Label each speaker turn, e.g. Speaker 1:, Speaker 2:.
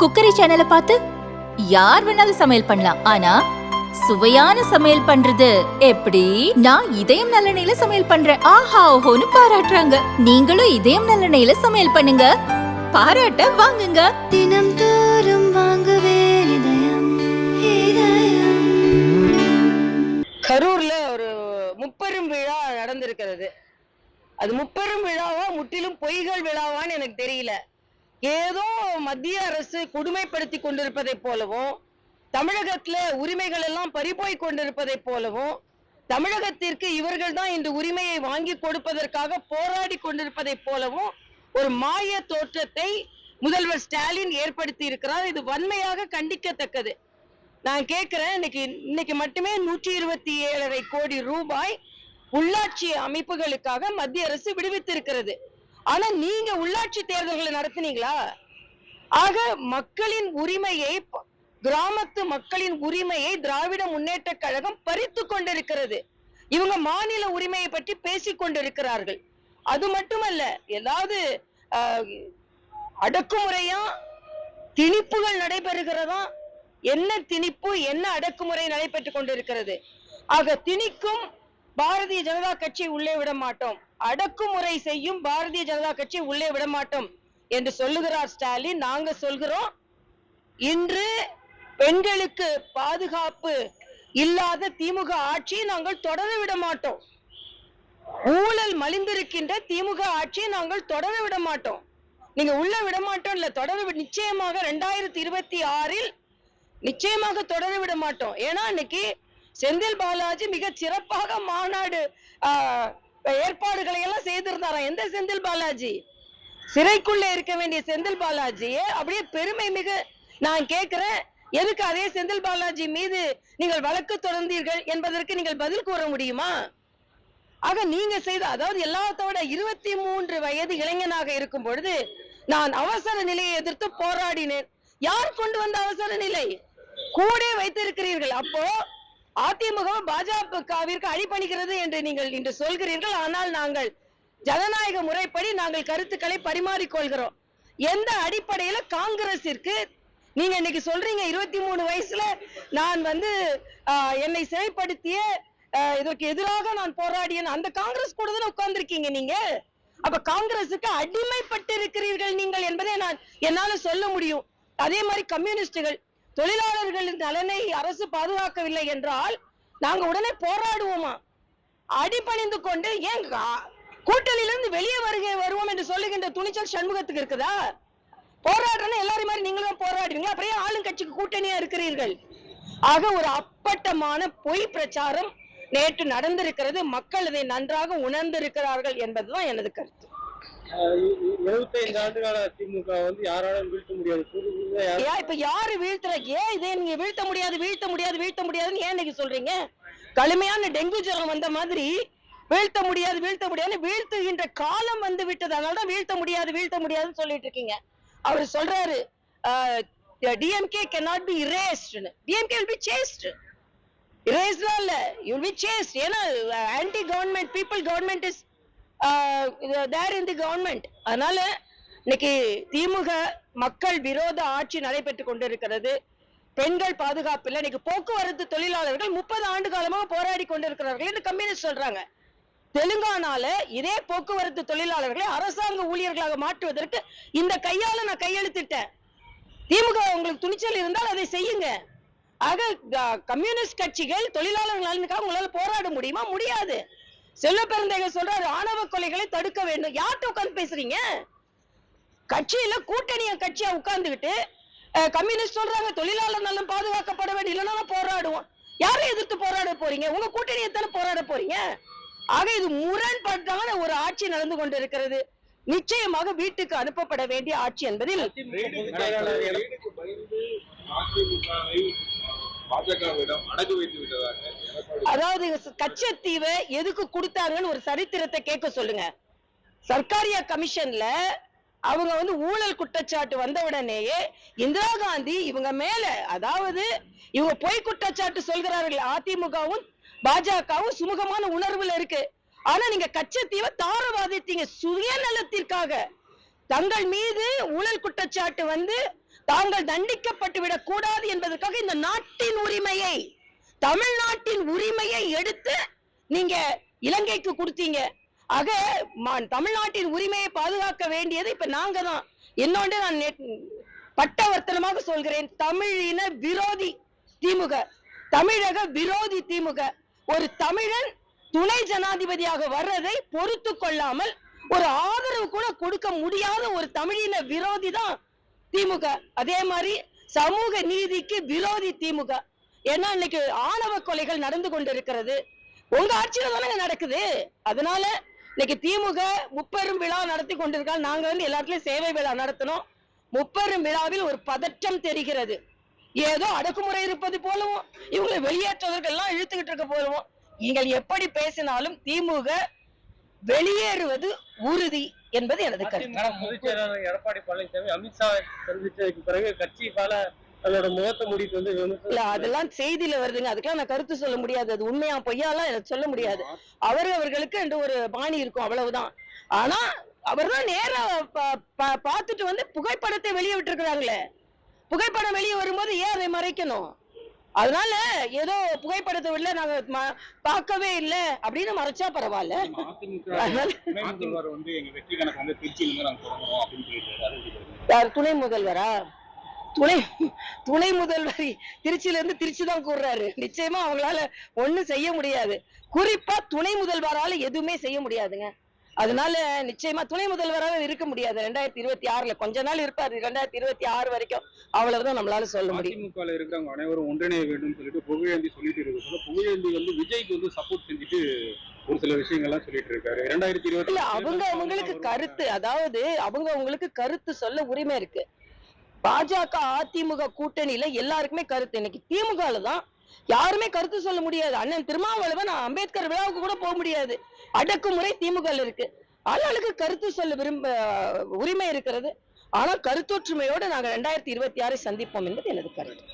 Speaker 1: Cookery சேனலை பார்த்து யார் வேணாலும் சமையல் பண்ணலாம். ஆனா சுவையான சமையல் பண்றது எப்படி? நான் இதயம் நல்லெண்ணெயில சமையல் பண்றேன். ஆஹா ஓஹோன்னு பாராட்டுறாங்க. நீங்களும் இதயம் நல்லெண்ணெயில சமையல் பண்ணுங்க. பாராட்ட வாங்குங்க.
Speaker 2: தினம் தோறும் வாங்குவே
Speaker 3: கரூர்ல ஒரு முப்பெரும் விழா நடந்திருக்கிறது. அது முப்பெரும் விழாவா முற்றிலும் பொய்கள் விழாவான்னு எனக்கு தெரியல. ஏதோ மத்திய அரசு கொடுமைப்படுத்தி கொண்டிருப்பதை போலவும் தமிழகத்துல உரிமைகள் எல்லாம் பறிபோய் கொண்டிருப்பதை போலவும் தமிழகத்திற்கு இவர்கள் தான் இந்த உரிமையை வாங்கி கொடுப்பதற்காக போராடி கொண்டிருப்பதை போலவும் ஒரு மாய தோற்றத்தை முதல்வர் ஸ்டாலின் ஏற்படுத்தி இருக்கிறார். இது வன்மையாக கண்டிக்கத்தக்கது. நான் கேட்கிறேன் இன்னைக்கு இன்னைக்கு மட்டுமே நூற்றி இருபத்தி ஏழரை கோடி ரூபாய் உள்ளாட்சி அமைப்புகளுக்காக மத்திய அரசு விடுவித்திருக்கிறது. ஆனா நீங்க உள்ளாட்சி தேர்தல்களை நடத்துனீங்களா? ஆக மக்களின் உரிமையை கிராமத்து மக்களின் உரிமையை திராவிட முன்னேற்ற கழகம் பறித்து கொண்டிருக்கிறது. இவங்க மாநில உரிமையை பற்றி பேசிக் கொண்டிருக்கிறார்கள். அது மட்டுமல்ல ஏதாவது அடக்குமுறையா? திணிப்புகள் நடைபெறுகிறதா? என்ன திணிப்பு என்ன அடக்குமுறை நடைபெற்றுக் கொண்டிருக்கிறது? ஆக திணிக்கும் பாரதிய ஜனதா கட்சி உள்ளே விட மாட்டோம். அடக்குமுறை செய்யும் பாரதிய ஜனதா கட்சி உள்ளே விட மாட்டோம் என்று சொல்லுகிறார் ஸ்டாலின். நாங்க சொல்கிறோம் இன்று பெண்களுக்கு பாதுகாப்பு இல்லாத திமுக ஆட்சியை நாங்கள் தொடர விட மாட்டோம். ஊழல் மலிந்திருக்கின்ற திமுக ஆட்சியை நாங்கள் தொடர விட மாட்டோம். நீங்க உள்ள விட மாட்டோம் இல்ல தொடர நிச்சயமாக ரெண்டாயிரத்தி இருபத்தி ஆறில் நிச்சயமாக தொடர விட மாட்டோம். ஏன்னா இன்னைக்கு செந்தில் பாலாஜி மிக சிறப்பாக மாநாடு ஏற்பாடுகளை எல்லாம் செய்திருந்தாராம். எந்த செந்தில் பாலாஜி? சிறைக்குள்ள இருக்க வேண்டிய செந்தில் பாலாஜியே அப்படியே பெருமை மிக நான் கேட்கிறேன். எதுக்கு அதே செந்தில் பாலாஜி மீது நீங்கள் வழக்கு தொடர்ந்தீர்கள் என்பதற்கு நீங்கள் பதில் கூற முடியுமா? ஆக நீங்க செய்த அதாவது எல்லாத்தோட இருபத்தி மூன்று வயது இளைஞனாக இருக்கும் பொழுது நான் அவசர நிலையை எதிர்த்து போராடினேன். யார் கொண்டு வந்த அவசர நிலை? கூட வைத்திருக்கிறீர்கள். அப்போ அதிமுக பாஜகவிற்கு அடிபணிகிறது என்று நீங்கள் இன்று சொல்கிறீர்கள். ஆனால் நாங்கள் ஜனநாயக முறைப்படி நாங்கள் கருத்துக்களை பரிமாறிக்கொள்கிறோம். எந்த அடிப்படையில காங்கிரசிற்கு நீங்க இன்னைக்கு சொல்றீங்க இருபத்தி மூணு வயசுல நான் வந்து ஆஹ், என்னை சிறைப்படுத்திய ஆஹ், இதற்கு எதிராக நான் போராடியேன் அந்த காங்கிரஸ் கூட தானே உட்கார்ந்துருக்கீங்க நீங்க? அப்ப காங்கிரசுக்கு அடிமைப்பட்டு இருக்கிறீர்கள் நீங்கள் என்பதை நான் என்னால சொல்ல முடியும். அதே மாதிரி கம்யூனிஸ்டுகள் தொழிலாளர்களின் நலனை அரசு பாதுகாக்கவில்லை என்றால் நாங்க உடனே போராடுவோமா? அடிபணிந்து கொண்டு ஏன் கூட்டணியிலிருந்து வெளியே வருகை வருவோம் என்று சொல்லுகின்ற துணிச்சல் சண்முகத்துக்கு இருக்குதா? போராடுறேன்னு எல்லாரும் மாதிரி நீங்களும் போராடுவீங்களா? அப்படியே ஆளுங்கட்சிக்கு கூட்டணியா இருக்கிறீர்கள். ஆக ஒரு அப்பட்டமான பொய் பிரச்சாரம் நேற்று நடந்திருக்கிறது. மக்கள் இதை நன்றாக உணர்ந்திருக்கிறார்கள் என்பதுதான் எனது கருத்து.
Speaker 4: எழுபத்தைந்து ஆண்டுகால திமுக வந்து யாராலும் வீழ்த்த முடியாது.
Speaker 3: ஏன் இப்ப யாரு வீழ்த்துற ஏன் இதை நீங்க வீழ்த்த முடியாது வீழ்த்த முடியாது வீழ்த்த முடியாதுன்னு ஏன் நீங்க சொல்றீங்க? கடுமையான டெங்கு ஜுரம் வந்த மாதிரி வீழ்த்த முடியாது வீழ்த்த முடியாது வீழ்த்துகின்ற காலம் வந்து விட்டது. அதனாலதான் வீழ்த்த முடியாது வீழ்த்த முடியாதுன்னு சொல்லிட்டு இருக்கீங்க. அவர் சொல்றாரு டிஎம்கே cannot பி இரேஸ்ட்னு டிஎம்கே வில் பி சேஸ்ட் இரேஸ்லாம் இல்ல யூ பி சேஸ்ட் ஏன்னா anti government people government is there in the government அதனால இன்னைக்கு திமுக மக்கள் விரோத ஆட்சி நடைபெற்றுக் கொண்டிருக்கிறது. பெண்கள் பாதுகாப்பு இல்லை. இன்னைக்கு போக்குவரத்து தொழிலாளர்கள் முப்பது ஆண்டு காலமாக போராடி கொண்டிருக்கிறார்கள் என்று கம்யூனிஸ்ட் சொல்றாங்க. தெலுங்கானால இதே போக்குவரத்து தொழிலாளர்களை அரசாங்க ஊழியர்களாக மாற்றுவதற்கு இந்த கையால நான் கையெழுத்திட்டேன். திமுக உங்களுக்கு துணிச்சல் இருந்தால் அதை செய்யுங்க. ஆக கம்யூனிஸ்ட் கட்சிகள் தொழிலாளர்களால் உங்களால போராட முடியுமா? முடியாது. செல்வ பெருந்தேகர் சொல்றாரு ஆணவ கொலைகளை தடுக்க வேண்டும். யார்கிட்ட உட்கார்ந்து பேசுறீங்க? கட்சியில கூட்டணிய கட்சியா உட்கார்ந்துகிட்டு கம்யூனிஸ்ட் சொல்றாங்க தொழிலாளர் நலம் பாதுகாக்கப்பட வேண்டும் இல்லைன்னா போராடுவோம். யாரை எதிர்த்து போராட போறீங்க? உங்க கூட்டணியை தானே போராட போறீங்க? ஆக இது முரண்பட்டான ஒரு ஆட்சி நடந்து கொண்டிருக்கிறது. நிச்சயமாக வீட்டுக்கு அனுப்பப்பட வேண்டிய ஆட்சி என்பதில்
Speaker 5: பாஜகவிடம் அடகு வைத்து விட்டதாக
Speaker 3: அதாவது கச்சத்தீவை எதுக்கு கொடுத்தாங்கன்னு ஒரு சரித்திரத்தை கேட்க சொல்லுங்க. சர்க்காரியா கமிஷன்ல அவங்க வந்து ஊழல் குற்றச்சாட்டு வந்தவுடனேயே இந்திரா காந்தி இவங்க மேல அதாவது இவங்க பொய் குற்றச்சாட்டு சொல்கிறார்கள் அதிமுகவும் பாஜகவும் சுமூகமான உணர்வுல இருக்கு. ஆனா நீங்க கச்சத்தீவை தாரவாதித்தீங்க சுயநலத்திற்காக. தங்கள் மீது ஊழல் குற்றச்சாட்டு வந்து தாங்கள் தண்டிக்கப்பட்டு விடக் கூடாது என்பதற்காக இந்த நாட்டின் உரிமையை தமிழ்நாட்டின் உரிமையை எடுத்து நீங்க இலங்கைக்கு கொடுத்தீங்க. ஆக மா- தமிழ்நாட்டின் உரிமையை பாதுகாக்க வேண்டியது இப்ப நாங்க தான் என்னோட நான் பட்டவர்த்தனமாக சொல்கிறேன். தமிழின விரோதி திமுக தமிழக விரோதி திமுக. ஒரு தமிழன் துணை ஜனாதிபதியாக வர்றதை பொறுத்து கொள்ளாமல் ஒரு ஆதரவு கூட கொடுக்க முடியாத ஒரு தமிழின விரோதி தான் திமுக. அதே மாதிரி சமூக நீதிக்கு விரோதி திமுக. ஏன்னா இன்னைக்கு ஆணவ கொலைகள் நடந்து கொண்டிருக்கிறது. உங்க ஆட்சியில தானே நடக்குது. அதனால இன்னைக்கு திமுக முப்பெரும் விழா நடத்தி கொண்டிருக்காங்க நாங்க வந்து எல்லாத்துலயும் சேவை விழா நடத்தணும். முப்பெரும் விழாவில் ஒரு பதற்றம் தெரிகிறது. ஏதோ அடக்குமுறை இருப்பது போலவும் இவங்களை வெளியேற்றவர்கள் எல்லாம் இழுத்துக்கிட்டு இருக்க போலவும். நீங்கள் எப்படி பேசினாலும் திமுக வெளியேறுவது உறுதி என்பது எனது கருத்து.
Speaker 4: எடப்பாடி பழனிசாமி அமித்ஷா சந்திச்சதுக்கு பிறகு கட்சி பல அதோட முகத்தை மூடிட்டு வந்து
Speaker 3: இல்ல அதெல்லாம் செய்தியில வருதுங்க. அதுக்கெல்லாம் நான் கருத்து சொல்ல முடியாது. அது உண்மையா பொய்யாலாம் எனக்கு சொல்ல முடியாது. அவர் அவர்களுக்கு என்று ஒரு பாணி இருக்கும் அவ்வளவுதான். ஆனா அவர்தான் நேரா பா- பா- பார்த்துட்டு வந்து புகைப்படத்தை வெளியே விட்டுருக்காங்களே புகைப்படம் வெளியே வரும்போது ஏன் அதை மறைக்கணும்? அதனால ஏதோ புகைப்படத்தை விடல நாங்க பார்க்கவே இல்ல. அப்படின்னு மறைச்சா பரவாயில்ல. யார் துணை முதல்வரா? துணை துணை முதல்வர் திருச்சியில இருந்து திருச்சி தான் கூறுறாரு நிச்சயமா அவங்களால ஒண்ணும் செய்ய முடியாது. குறிப்பா துணை முதல்வரால எதுவுமே செய்ய முடியாதுங்க. அதனால நிச்சயமா துணை முதல்வராக இருக்க முடியாது. ரெண்டாயிரத்தி இருபத்தி ஆறுல. கொஞ்ச நாள் இருப்பாரு. ரெண்டாயிரத்தி இருபத்தி ஆறு வரைக்கும் அவ்வளவுதான் நம்மளால சொல்ல முடியும்.
Speaker 5: இருக்கிறவங்க அனைவரும் ஒன்றிணைய வேண்டும் சொல்லிட்டு புகழேந்தி சொல்லிட்டு இருக்கு புகழேந்தி வந்து விஜய்க்கு வந்து சப்போர்ட் செஞ்சுட்டு ஒரு சில விஷயங்கள்லாம் சொல்லிட்டு இருக்காரு. ரெண்டாயிரத்தி இருபத்தி
Speaker 3: இல்ல அவங்க அவங்களுக்கு கருத்து. அதாவது அவங்க அவங்களுக்கு கருத்து சொல்ல உரிமை இருக்கு. பாஜக அதிமுக கூட்டணியில எல்லாருக்குமே கருத்து. இன்னைக்கு திமுகல தான் யாருமே கருத்து சொல்ல முடியாது. அண்ணன் திருமாவளவன் அம்பேத்கர் விழாவுக்கு கூட போக முடியாது. அடக்குமுறை திமுக இருக்கு. ஆளாளுக்கு கருத்து சொல்ல விரும்ப உரிமை இருக்கிறது. ஆனா கருத்தொற்றுமையோடு நாங்க ரெண்டாயிரத்தி இருபத்தி ஆறை சந்திப்போம் என்பது எனது கருத்து.